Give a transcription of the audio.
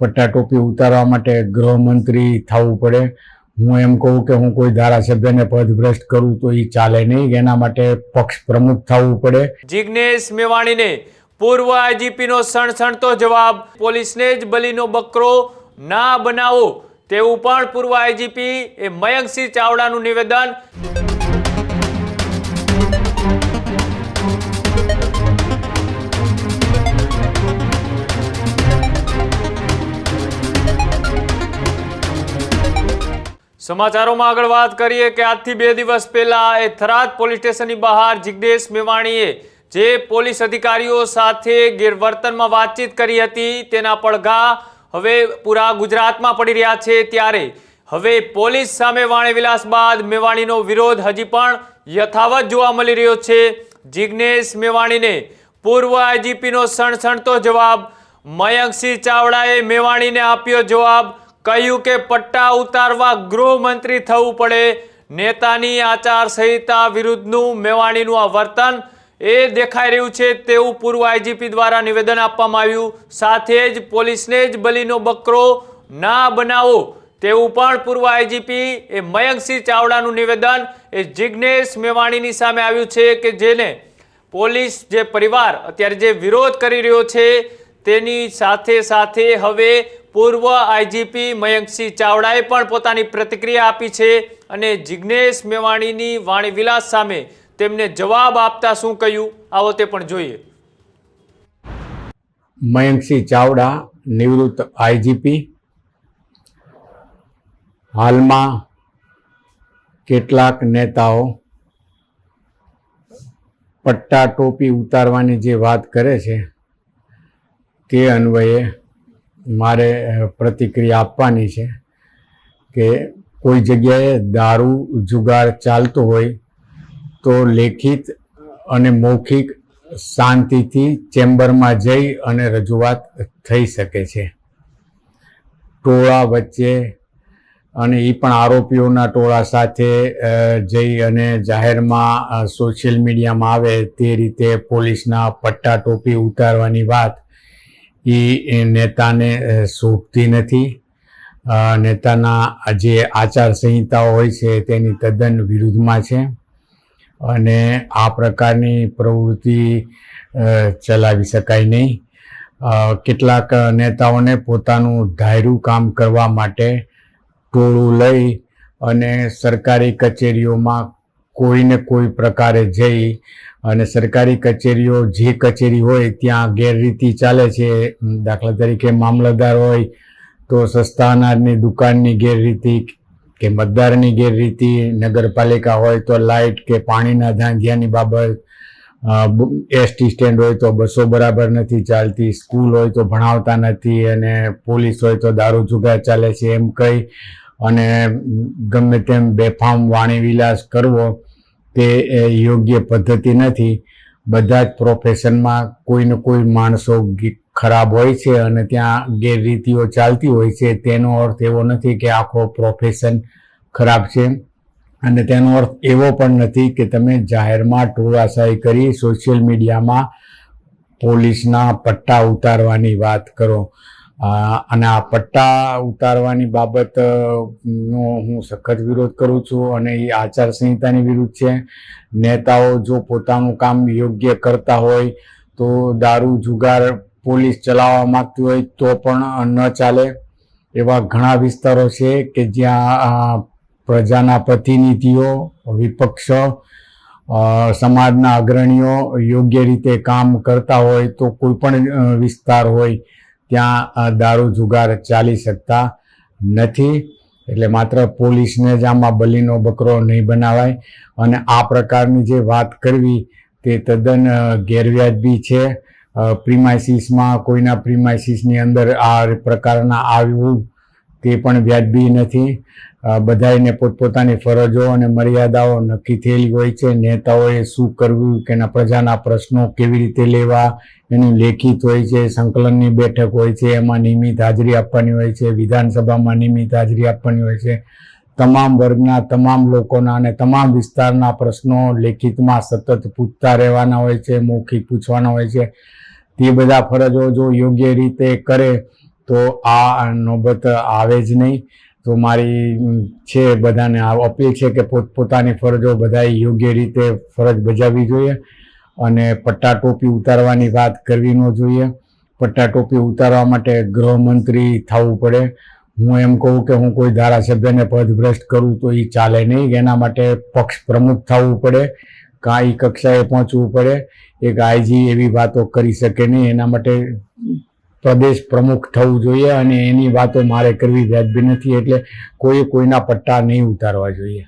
પટ્ટા ટોપી ઉતારવા માટે ગૃહમંત્રી થવું પડે. હું એમ કહું કે હું કોઈ ધારાસભ્યને પદભ્રષ્ટ કરું તો એ ચાલે નહીં. એના માટે પક્ષ પ્રમુખ થવું પડે. જિગ્નેશ મેવાણીને પૂર્વ આઈજીપીનો સણસણતો જવાબ, પોલીસને જ બલીનો બકરો ના બનાવો તેવું પણ પૂર્વ આઈજીપી એ મયંકસિંહ ચાવડાનું નિવેદન સમાચારોમાં આગળ વાત કરીએ કે આજથી બે દિવસ પહેલા એ થરાદ પોલીસ સ્ટેશનની બહાર જિગ્નેશ મેવાણીએ જે પોલીસ અધિકારીઓ સાથે ગેરવર્તનમાં વાતચીત કરી હતી, તેના પડઘા હવે પૂરા ગુજરાતમાં પડી રહ્યા છે ત્યારે. હવે પોલીસ સામે વાણીવિલાસ બાદ મેવાણીનો વિરોધ હજી પણ યથાવત જોવા મળી રહ્યો છે. જિગ્નેશ મેવાણીને પૂર્વ આઈજીપીનો સણસણતો જવાબ મયંકસિંહ ચાવડાએ મેવાણીને આપ્યો જવાબ કહ્યું કે પટ્ટા ઉતારવા ગૃહમંત્રી થવું પડે. નેતાની આચારસંહિતા વિરુદ્ધનું મેવાણીનું આ વર્તન એ દેખાઈ રહ્યું છે તેવું પૂર્વ આઈજીપી દ્વારા નિવેદન આપવામાં આવ્યું. સાથે જ પોલીસને જ બલીનો બકરો ના બનાવો તેવું પણ પૂર્વ આઈજીપી એ મયંકસિંહ ચાવડાનું નિવેદન એ જિગ્નેશ મેવાણીની સામે આવ્યું છે કે જેને પોલીસ જે પરિવાર અત્યારે જે વિરોધ કરી રહ્યો છે તેની સાથે સાથે હવે પૂર્વ આઈજીપી મયંકસિંહ ચાવડાએ પણ પોતાની પ્રતિક્રિયા આપી છે અને જિજ્ઞેશ મેવાણીની વાણીવિલાસ સામે તેમને જવાબ આપતા શું કહ્યું? આવો તે પણ જોઈએ. મયંકસિંહ ચાવડા, નિવૃત્ત આઈજીપી. હાલમાં કેટલાક નેતાઓ પટ્ટા ટોપી ઉતારવાની જે વાત કરે છે તે અન્વયે મારે પ્રતિક્રિયા આપવાની છે કે કોઈ જગ્યાએ દારૂ જુગાર ચાલતો હોય તો લેખિત અને મૌખિક શાંતિથી ચેમ્બરમાં જઈ અને રજૂઆત થઈ શકે છે. ટોળા વચ્ચે અને એ પણ આરોપીઓના ટોળા સાથે જઈ અને જાહેરમાં સોશિયલ મીડિયામાં આવે તે રીતે પોલીસના પટ્ટા ટોપી ઉતારવાની વાત એ નેતાને શોભતી નથી. નેતાના જે આચારસંહિતાઓ હોય છે, તેની તદ્દન વિરુદ્ધમાં છે. અને આ પ્રકારની પ્રવૃત્તિ ચલાવી શકાય નહીં. કેટલાક નેતાઓને પોતાનું ધાર્યું કામ કરવા માટે ટોળું લઈ અને સરકારી કચેરીઓમાં કોઈને કોઈ પ્રકારે જઈ અને સરકારી કચેરીઓ જે કચેરી હોય ત્યાં ગેરરીતિ ચાલે છે. દાખલા તરીકે મામલતદાર હોય તો સસ્તા અનાજની દુકાનની ગેરરીતિ કે મતદારની ગેરરીતિ, નગરપાલિકા હોય તો લાઇટ કે પાણીના ધાંધિયાની બાબત એસટી સ્ટેન્ડ હોય તો બસો બરાબર નથી ચાલતી, સ્કૂલ હોય તો ભણાવતા નથી અને પોલીસ હોય તો દારૂ જુગાર ચાલે છે એમ કહી અને ગમે તેમ બેફામ વાણી વિલાસ કરવો તે યોગ્ય પદ્ધતિ નથી. બધા જ પ્રોફેશનમાં કોઈ ને કોઈ માણસો ખરાબ હોય છે અને ત્યાં ગેરરીતિઓ ચાલતી હોય છે, તેનો અર્થ એવો નથી કે આખો પ્રોફેશન ખરાબ છે. અને તેનો અર્થ એવો પણ નથી કે તમે જાહેરમાં ટોળાશાહી કરી સોશિયલ મીડિયામાં પોલીસના પટ્ટા ઉતારવાની વાત કરો. અને આ પટ્ટા ઉતારવાની બાબતનો હું સખત વિરોધ કરું છું અને એ આચારસંહિતાની વિરુદ્ધ છે. નેતાઓ જો પોતાનું કામ યોગ્ય કરતા હોય તો દારૂ જુગાર પોલીસ ચલાવવા માગતી હોય તો પણ ન ચાલે. એવા ઘણા વિસ્તારો છે કે જ્યાં પ્રજાના પ્રતિનિધિઓ, વિપક્ષ સમાજના અગ્રણીઓ યોગ્ય રીતે કામ કરતા હોય તો કોઈ પણ વિસ્તાર હોય ત્યાં દારૂ જુગાર ચાલી શકતા નથી. એટલે માત્ર પોલીસને જ આમાં બલીનો બકરો નહીં બનાવાય. અને આ પ્રકારની જે વાત કરવી તે તદ્દન ગેરવ્યાજબી છે. પ્રિમાઇસીસમાં, કોઈના પ્રિમાઇસીસની અંદર આ પ્રકારના આવ્યું તે પણ વ્યાજબી નથી. અ, બધાયને પોતપોતાની ફરજો અને મર્યાદાઓ નક્કી થયેલી હોય છે. નેતાઓએ શું કરવું કે એના પ્રજાના પ્રશ્નો કેવી રીતે લેવા એનું લેખિત હોય છે સંકલનની બેઠક હોય છે એમાં નિયમિત હાજરી આપવાની હોય છે વિધાનસભામાં નિયમિત હાજરી આપવાની હોય છે. તમામ વર્ગના તમામ લોકોના અને તમામ વિસ્તારના પ્રશ્નો લેખિતમાં સતત પૂછતા રહેવાના હોય છે મૌખિક પૂછવાના હોય છે. તે બધા ફરજો જો યોગ્ય રીતે કરે તો આ નોબત આવે જ નહીં. તો મારી છે બધાને અપીલ છે કે પોતપોતાની ફરજો બધાએ યોગ્ય રીતે ફરજ બજાવવી જોઈએ અને પટ્ટા ટોપી ઉતારવાની વાત કરવી ન જોઈએ. પટ્ટા ટોપી ઉતારવા માટે ગૃહમંત્રી થવું પડે. હું એમ કહું કે હું કોઈ ધારાસભ્યને પદભ્રષ્ટ કરું તો એ ચાલે નહીં. એના માટે પક્ષ પ્રમુખ થવું પડે કાં એ કક્ષાએ પહોંચવું પડે. એક આઈજી એવી વાતો કરી શકે નહીં. એના માટે પ્રદેશ પ્રમુખ થવું જોઈએ અને એની વાતો મારે કરવી વ્યાજબી નથી, એટલે કોઈ કોઈના પટ્ટા નહીં ઉતારવા જોઈએ.